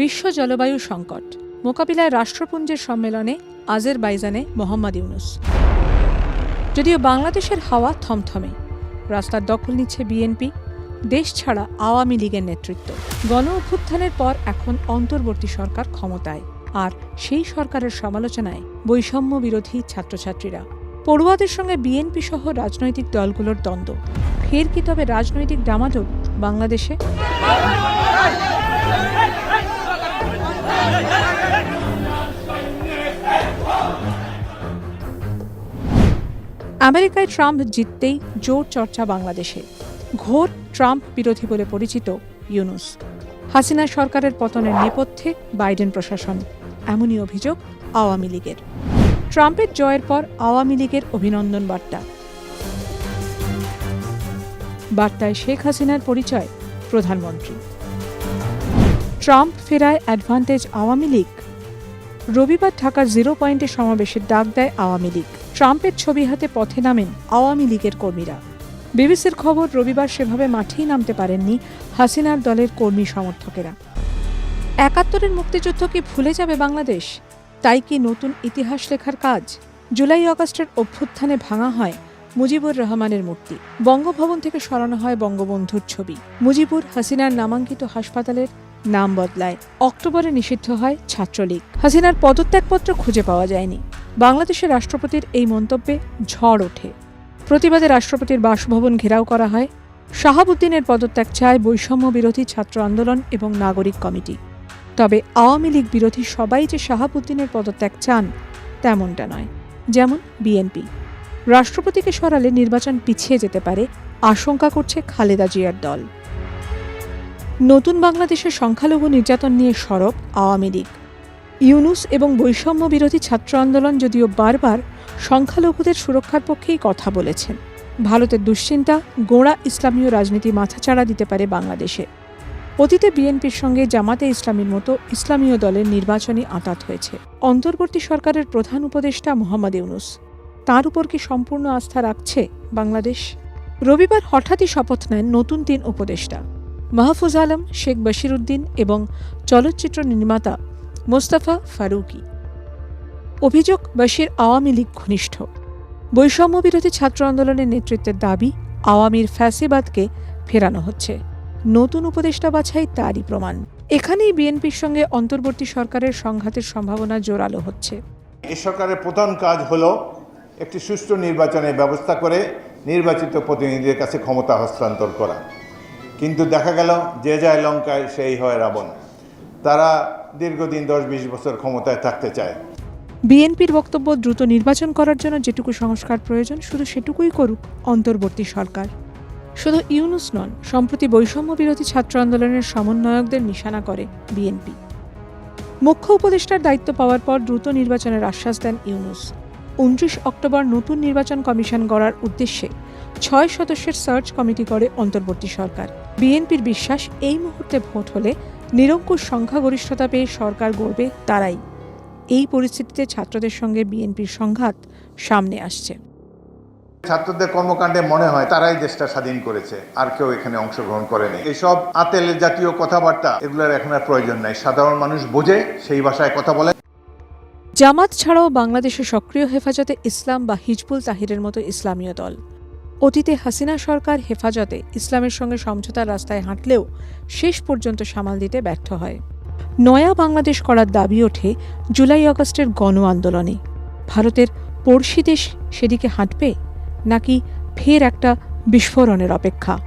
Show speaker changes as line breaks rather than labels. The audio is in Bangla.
বিশ্ব জলবায়ু সংকট। মোকাবিলায় রাষ্ট্রপুঞ্জের সম্মেলনে আজেরবাইজানে মোহাম্মদ ইউনুস। যদিও বাংলাদেশের হাওয়া থমথমে, রাস্তার দখল নিচ্ছে বিএনপি, দেশ ছাড়া আওয়ামী লীগের নেতৃত্ব। গণ অভ্যুত্থানের পর এখন অন্তর্বর্তী সরকার ক্ষমতায়, আর সেই সরকারের সমালোচনায় বৈষম্য বিরোধী ছাত্রছাত্রীরা। পড়ুয়াদের সঙ্গে বিএনপি সহ রাজনৈতিক দলগুলোর দ্বন্দ্ব। ফের কি তবে রাজনৈতিক ডামাডোল বাংলাদেশে? আমেরিকায় ট্রাম্প জিততেই জোর চর্চা বাংলাদেশে। ঘোর ট্রাম্প বিরোধী বলে পরিচিত ইউনুস। হাসিনা সরকারের পতনের নেপথ্যে বাইডেন প্রশাসন। এমনই অভিযোগ আওয়ামী লীগের। ট্রাম্পের জয়ের পর আওয়ামী লীগের অভিনন্দন বার্তা। বার্তায় শেখ হাসিনার পরিচয় প্রধানমন্ত্রী। ট্রাম্প ফেরায় অ্যাডভান্টেজ আওয়ামী লীগ। রবিবার ঢাকার জিরো পয়েন্টে সমাবেশের ডাক দেয় আওয়ামী লীগ। ট্রাম্পের ছবি হাতে পথে নামেন আওয়ামী লীগের কর্মীরা। বিবিসির খবর, রবিবার সেভাবে মাঠেই নামতে পারেননি হাসিনার দলের কর্মী সমর্থকেরা। একাত্তরের মুক্তিযুদ্ধ কি ভুলে যাবে বাংলাদেশ? তাই কি নতুন ইতিহাস লেখার কাজ? জুলাই আগস্টের অভ্যুত্থানে ভাঙা হয় মুজিবুর রহমানের মূর্তি। বঙ্গভবন থেকে সরানো হয় বঙ্গবন্ধুর ছবি। মুজিবুর হাসিনার নামাঙ্কিত হাসপাতালের নাম বদলায়। অক্টোবরে নিষিদ্ধ হয় ছাত্রলীগ। হাসিনার পদত্যাগপত্র খুঁজে পাওয়া যায়নি। বাংলাদেশের রাষ্ট্রপতির এই মন্তব্যে ঝড় ওঠে। প্রতিবাদে রাষ্ট্রপতির বাসভবন ঘেরাও করা হয়। শাহাবুদ্দিনের পদত্যাগ চায় বৈষম্য বিরোধী ছাত্র আন্দোলন এবং নাগরিক কমিটি। তবে আওয়ামী লীগ বিরোধী সবাই যে শাহাবুদ্দিনের পদত্যাগ চান, তেমনটা নয়। যেমন বিএনপি। রাষ্ট্রপতিকে সরালে নির্বাচন পিছিয়ে যেতে পারে, আশঙ্কা করছে খালেদা জিয়ার দল। নতুন বাংলাদেশের সংখ্যালঘু নির্যাতন নিয়ে সরব আওয়ামী লীগ। ইউনুস এবং বৈষম্য বিরোধী ছাত্র আন্দোলন যদিও বারবার সংখ্যালঘুদের সুরক্ষার পক্ষেই কথা বলেছেন। ভারতের দুশ্চিন্তা, গোড়া ইসলামীয় রাজনীতি মাথাচাড়া দিতে পারে বাংলাদেশে। অতীতে বিএনপির সঙ্গে জামাতে ইসলামীর মতো ইসলামীয় দলের নির্বাচনী আঁতাত হয়েছে। অন্তর্বর্তী সরকারের প্রধান উপদেষ্টা মোহাম্মদ ইউনুস। তার উপর কি সম্পূর্ণ আস্থা রাখছে বাংলাদেশ? রবিবার হঠাৎই শপথ নেন নতুন তিন উপদেষ্টা। মাহফুজ আলম, শেখ বশির উদ্দিন এবং চলচ্চিত্র নির্মাতা মোস্তাফা ফারুকি। অভিযোগ, বশির আওয়ামী লীগ ঘনিষ্ঠ। বৈষম্য বিরোধী ছাত্র আন্দোলনের নেতৃত্বের দাবি, আওয়ামীর ফ্যাসিবাদকে ফেরানো হচ্ছে। নতুন উপদেষ্টা বাছাই তারই প্রমাণ। এখানেই বিএনপির সঙ্গে অন্তর্বর্তী সরকারের সংঘাতের সম্ভাবনা জোরালো হচ্ছে।
এই সরকারের প্রধান কাজ হলো একটি সুষ্ঠু নির্বাচনের ব্যবস্থা করে নির্বাচিত প্রতিনিধিদের কাছে ক্ষমতা হস্তান্তর করা। কিন্তু দেখা গেল যে যায় লঙ্কায়, সেই হয় রাবণ। তারা দীর্ঘদিন দশ বিশ বছর ক্ষমতায় থাকতে চায়।
বিএনপির বক্তব্য দ্রুত নির্বাচন করার জন্য যেটুকু সংস্কার প্রয়োজন, শুধু সেটুকুই করুক অন্তর্বর্তী সরকার। শুধু ইউনুস নন, সম্প্রতি বৈষম্য বিরোধী ছাত্র আন্দোলনের সমন্বয়কদের নিশানা করে বিএনপি। মুখ্য উপদেষ্টার দায়িত্ব পাওয়ার পর দ্রুত নির্বাচনের আশ্বাস দেন ইউনুস। উনত্রিশ অক্টোবর নতুন নির্বাচন কমিশন গড়ার উদ্দেশ্যে ছয় সদস্যের সার্চ কমিটি করে অন্তর্বর্তী সরকার। বিএনপির বিশ্বাস এই মুহূর্তে ভোট হলে নিরঙ্কুশ সংখ্যাগরিষ্ঠতা পেয়ে সরকার গড়বে তারাই। এই পরিস্থিতিতে ছাত্রদের সঙ্গে বিএনপির সংঘাত সামনে আসছে।
ছাত্রদের কর্মকাণ্ডে মনে হয় তারাই দেশটা স্বাধীন করেছে আর কেউ এখানে অংশগ্রহণ করেনি। এইসব আতেল জাতীয় কথাবার্তা এগুলোর এখন আর প্রয়োজন নাই। সাধারণ মানুষ বোঝে সেই ভাষায় কথা বলে।
জামাত ছাড়াও বাংলাদেশে সক্রিয় হেফাজতে ইসলাম বা হিজবুল তাহিরের মতো ইসলামীয় দল। অতীতে হাসিনা সরকার হেফাজতে ইসলামের সঙ্গে সমঝোতার রাস্তায় হাঁটলেও শেষ পর্যন্ত সামাল দিতে ব্যর্থ হয়। নয়া বাংলাদেশ করার দাবি ওঠে জুলাই অগস্টের গণ আন্দোলনে। ভারতের পড়শি দেশ সেদিকে হাঁটবে নাকি ফের একটা বিস্ফোরণের অপেক্ষা?